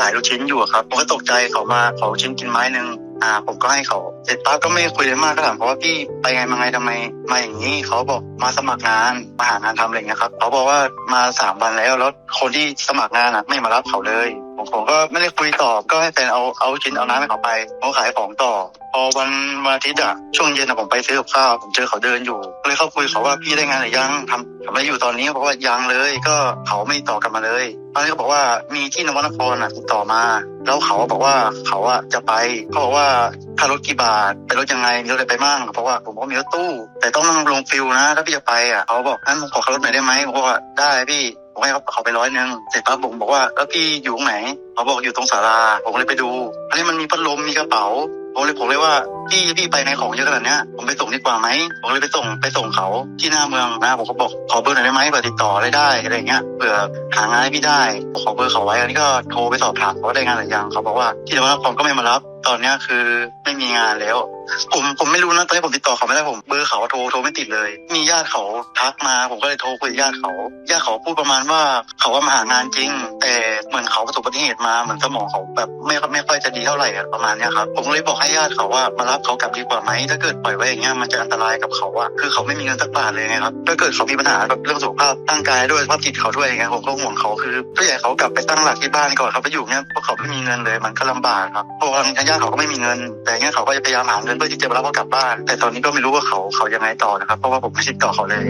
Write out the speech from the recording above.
ขายลูกชิ้นอยู่ครับผมก็ตกใจเขามาเขาชิ้นกินไม้หนึ่งอ่า ผมก็ให้เขาเสร็จปั๊บก็ไม่คุยเลยมากก็ถามเขาว่าพี่ไปไงมาไงทำไมมาอย่างนี้เขาบอกมาสมัครงานมาหางานทำอะไรเงี้ยครับเขาบอกว่ามาสามวันแล้วแล้วคนที่สมัครงานอะไม่มารับเขาเลย ผมผมก็ไม่ได้คุยตอบก็ให้แฟนเอาเอาชิ้นเอาน้ำให้เขาไปเขาขายของต่อ พอวันวันอาทิตย์อะช่วงเย็นอะผมไปซื้อกับข้าวผมเจอเขาเดินอยู่เลยเข้าคุยเขาว่าพี่ได้งานหรือยังทำทำอะไรอยู่ตอนนี้เขาบอกว่ายังเลยก็เขาไม่ตอบกลับมาเลยตอนนี้เขาบอกว่ามีที่นวนครอะติดต่อมา แล้วเขาบอกว่าเขาอะจะไปเขาบอกว่าค่ารถกี่บาทไปรถยังไงมีรถอะไรไปมั่งเพราะว่าผมบอกว่ามีรถตู้ แต่ต้องนั่งลงฟิลนะถ้าพี่จะไปอะเขาบอกงั้นผมขอค่ารถหน่อยได้ไหมผมบอกว่าได้พี่ ผมให้เขาเขาไปร้อยหนึ่งเสร็จปั๊บผมบอกว่าแล้วพี่อยู่ตรงไหนเขาบอกอยู่ตรงศาลาผมเลยไปดูอันนี้มันมีพัดลมมีกระเป๋าผมเลยผมเลยว่า พี่พี่ไปในของเยอะขนาดเนี้ยผมไปส่งดีกว่าไหมผมเลยไปส่งไปส่งเขาที่หน้าเมืองนะผมก็บอกขอเบอร์หน่อยได้ไหมเผื่อติดต่ออะไรได้อะไรเงี้ยเผื่อหางานให้พี่ได้ขอเบอร์เขาไว้อันนี้ก็โทรไปสอบถามเขาว่าได้งานหรือยังเขาบอกว่าที่นวัดนครก็ไม่มารับตอนเนี้ยคือไม่มีงานแล้ว ผมผมไม่รู้นะตอนนี้ผมติดต่อเขาไม่ได้ผมเบอร์เขาโทรโทรไม่ติดเลย มีญาติเขาทักมาผมก็เลยโทรคุยกับญาติเขาญาติเขาพูดประมาณว่าเขาว่ามาหางานจริง แต่เหมือนเขาประสบอุบัติเหตุมาเหมือนสมองเขาแบบไม่ไม่ค่อยจะดีเท่าไหร่ประมาณเนี้ยครับผมเลยบอกให้ญาติเขาว่ามารับเขากลับดีกว่าไหมถ้าเกิดปล่อยไว้อย่างเงี้ยมันจะอันตรายกับเขาอะคือเขาไม่มีเงินสักบาทเลยไงครับถ้าเกิดเขามีปัญหาแบบเรื่องสุขภาพร่างกายด้วยสภาพจิตเขาด้วยไงผมก็ห่วงเขาคือก็อยากเขากลับไปตั้งหลักที่บ้านก่อนเขาไปอยู่เงี้ยเพราะเขาไม่มีเงินเลยมันก็ลำบากครับเพราะว่าทางญาติเขาก็ไม่มีเงิน แต่เงี้ยเขาก็จะพยายามหาเงินเพื่อที่จะมารับเขากลับบ้าน แต่ตอนนี้ก็ไม่รู้ว่าเขาเขายังไงต่อนะครับเพราะว่าผมไม่ติดต่อเขาเลย